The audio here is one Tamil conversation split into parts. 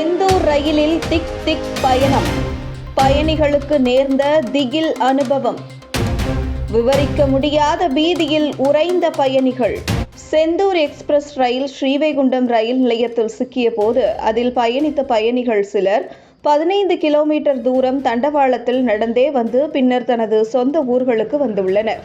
செந்தூர் ரயிலில் திக் திக் பயணம். பயணிகளுக்கு நேர்ந்த திகில் அனுபவம். விவரிக்க முடியாத பீதியில் உறைந்த பயணிகள். Sendur express rail Srivaikuntam rail நிலையத்தில் சிக்கிய போது அதில் பயணித்த பயணிகள் சிலர் பதினைந்து கிலோமீட்டர் தூரம் தண்டவாளத்தில் நடந்தே வந்து பின்னர் தனது சொந்த ஊர்களுக்கு வந்துள்ளனர்.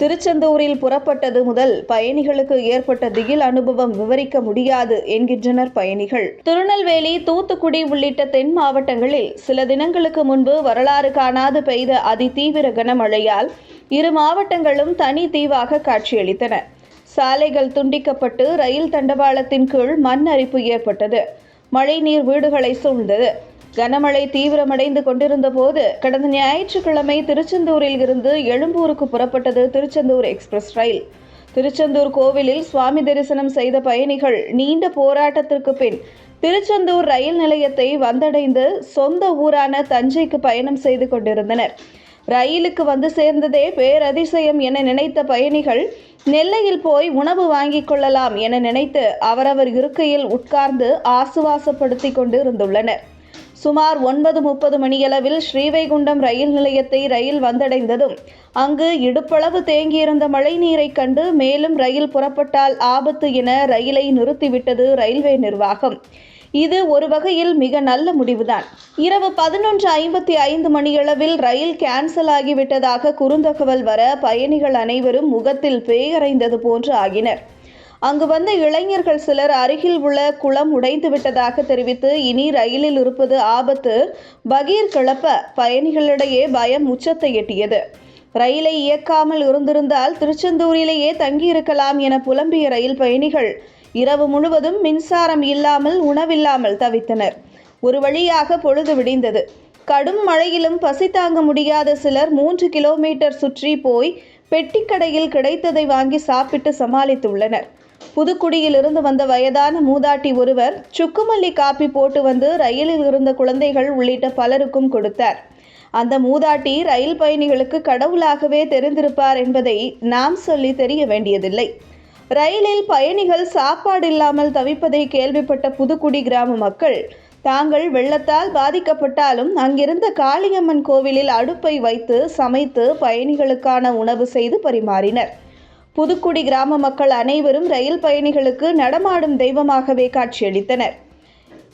திருச்செந்தூரில் புறப்பட்டது முதல் பயணிகளுக்கு ஏற்பட்ட திகில் அனுபவம் விவரிக்க முடியாது என்கின்றனர் பயணிகள். திருநெல்வேலி தூத்துக்குடி உள்ளிட்ட தென் மாவட்டங்களில் சில தினங்களுக்கு முன்பு வரலாறு காணாது பெய்த அதிதீவிர கனமழையால் இரு மாவட்டங்களும் தனி தீவாக காட்சியளித்தன. சாலைகள் துண்டிக்கப்பட்டு ரயில் தண்டவாளத்தின் கீழ் மண் அரிப்பு ஏற்பட்டது. மழைநீர் வீடுகளை சூழ்ந்தது. கனமழை தீவிரமடைந்து கொண்டிருந்த போது கடந்த ஞாயிற்றுக்கிழமை திருச்செந்தூரில் இருந்து எழும்பூருக்கு புறப்பட்டது திருச்செந்தூர் எக்ஸ்பிரஸ் ரயில். திருச்செந்தூர் கோவிலில் சுவாமி தரிசனம் செய்த பயணிகள் நீண்ட போராட்டத்திற்கு பின் திருச்செந்தூர் ரயில் நிலையத்தை வந்தடைந்து சொந்த ஊரான தஞ்சைக்கு பயணம் செய்து கொண்டிருந்தனர். ரயிலுக்கு வந்து சேர்ந்ததே பேரதிசயம் என நினைத்த பயணிகள் நெல்லையில் போய் உணவு வாங்கிக் கொள்ளலாம் என நினைத்து அவரவர் இருக்கையில் உட்கார்ந்து ஆசுவாசப்படுத்தி கொண்டு இருந்துள்ளனர் சுமார் ஒன்பது முப்பது மணியளவில் ஸ்ரீவைகுண்டம் ரயில் நிலையத்தை ரயில் வந்தடைந்ததும் அங்கு இடுப்பளவு தேங்கியிருந்த மழை நீரைக் கண்டு மேலும் ரயில் புறப்பட்டால் ஆபத்து என ரயிலை நிறுத்திவிட்டது ரயில்வே நிர்வாகம். இது ஒரு வகையில் மிக நல்ல முடிவுதான். இரவு பதினொன்று ஐம்பத்தி ஐந்து மணியளவில் ரயில் கேன்சல் ஆகிவிட்டதாக குறுந்தகவல் வர பயணிகள் அனைவரும் முகத்தில் பேயறைந்தது போன்று ஆகினர். அங்கு வந்த இளைஞர்கள் சிலர் அருகில் உள்ள குளம் உடைந்து விட்டதாக தெரிவித்து இனி ரயிலில் இருப்பது ஆபத்து. பகீர் கிளப்ப பயணிகளிடையே பயம் உச்சத்தை எட்டியது. ரயிலை இயக்காமல் இருந்திருந்தால் திருச்செந்தூரிலேயே தங்கியிருக்கலாம் என புலம்பிய ரயில் பயணிகள் இரவு முழுவதும் மின்சாரம் இல்லாமல் உணவில்லாமல் தவித்தனர். ஒரு வழியாக பொழுது விடிந்தது. கடும் மழையிலும் பசி தாங்க முடியாத சிலர் மூன்று கிலோமீட்டர் சுற்றி போய் பெட்டிக்கடையில் கிடைத்ததை வாங்கி சாப்பிட்டு சமாளித்துள்ளனர் புதுக்குடியிலிருந்து வந்த வயதான மூதாட்டி ஒருவர் சுக்குமல்லி காப்பி போட்டு வந்து ரயிலில் இருந்த குழந்தைகள் உள்ளிட்ட பலருக்கும் கொடுத்தார். அந்த மூதாட்டி ரயில் பயணிகளுக்கு கடவுளாகவே தெரிந்திருப்பார் என்பதை நாம் சொல்லி தெரிய வேண்டியதில்லை. ரயிலில் பயணிகள் சாப்பாடு இல்லாமல் தவிப்பதை கேள்விப்பட்ட புதுக்குடி கிராம மக்கள் தாங்கள் வெள்ளத்தால் பாதிக்கப்பட்டாலும் அங்கிருந்த காளியம்மன் கோவிலில் அடுப்பை வைத்து சமைத்து பயணிகளுக்கான உணவு செய்து பரிமாறினர். புதுக்குடி கிராம மக்கள் அனைவரும் ரயில் பயணிகளுக்கு நடமாடும் தெய்வமாகவே காட்சியளித்தனர்.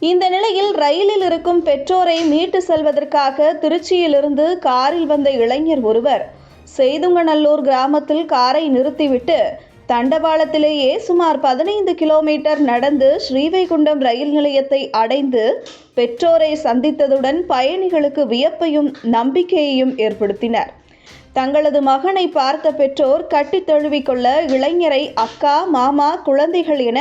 இந்த நிலையில் ரயிலில் இருக்கும் பெற்றோரை மீட்டு செல்வதற்காக திருச்சியிலிருந்து காரில் வந்த இளைஞர் ஒருவர் செய்துங்கநல்லூர் கிராமத்தில் காரை நிறுத்திவிட்டு தண்டவாளத்திலேயே சுமார் பதினைந்து கிலோமீட்டர் நடந்து ஸ்ரீவைகுண்டம் ரயில் நிலையத்தை அடைந்து பெற்றோரை சந்தித்ததுடன் பயணிகளுக்கு வியப்பையும் நம்பிக்கையையும் ஏற்படுத்தினர். தங்களது மகனை பார்த்த பெற்றோர் கட்டித் தழுவிக்கொள்ள இளைஞரை அக்கா மாமா குழந்தைகள் என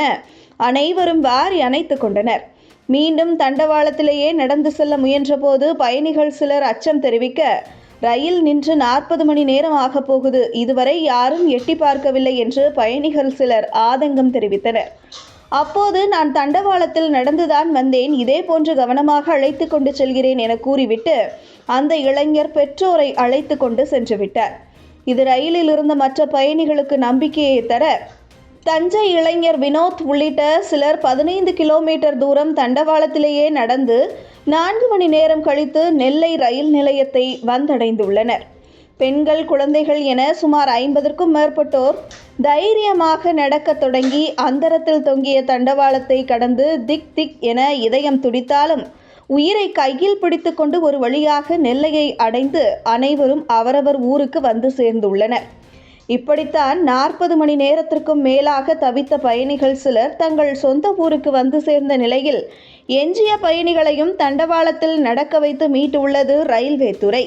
அனைவரும் வாரி அணைத்து கொண்டனர். மீண்டும் தண்டவாளத்திலேயே நடந்து செல்ல முயன்றபோது பயணிகள் சிலர் அச்சம் தெரிவிக்க ரயில் நின்று நாற்பது மணி நேரம் ஆகப் போகுது. இதுவரை யாரும் எட்டி பார்க்கவில்லை என்று பயணிகள் சிலர் ஆதங்கம் தெரிவித்தனர். அப்போது நான் தண்டவாளத்தில் நடந்துதான் வந்தேன். இதே போன்று கவனமாக அழைத்து கொண்டு செல்கிறேன் என கூறிவிட்டு அந்த இளைஞர் பெற்றோரை அழைத்து கொண்டு சென்று விட்டார். இது ரயிலில் இருந்த மற்ற பயணிகளுக்கு நம்பிக்கையை தர தஞ்சை இளைஞர் வினோத் உள்ளிட்ட சிலர் பதினைந்து கிலோமீட்டர் தூரம் தண்டவாளத்திலேயே நடந்து நான்கு மணி நேரம் கழித்து நெல்லை ரயில் நிலையத்தை வந்தடைந்துள்ளனர். பெண்கள் குழந்தைகள் என சுமார் ஐம்பதற்கும் மேற்பட்டோர் தைரியமாக நடக்கத் தொடங்கி அந்தரத்தில் தொங்கிய தண்டவாளத்தை கடந்து திக் திக் என இதயம் துடித்தாலும் உயிரை கையில் பிடித்துக்கொண்டு ஒரு வழியாக நெல்லையை அடைந்து அனைவரும் அவரவர் ஊருக்கு வந்து சேர்ந்துள்ளனர். இப்படித்தான் நாற்பது மணி நேரத்திற்கும் மேலாக தவித்த பயணிகள் சிலர் தங்கள் சொந்த ஊருக்கு வந்து சேர்ந்த நிலையில் எஞ்சிய பயணிகளையும் தண்டவாளத்தில் நடக்க வைத்து மீட்டுள்ளது ரயில்வே துறை.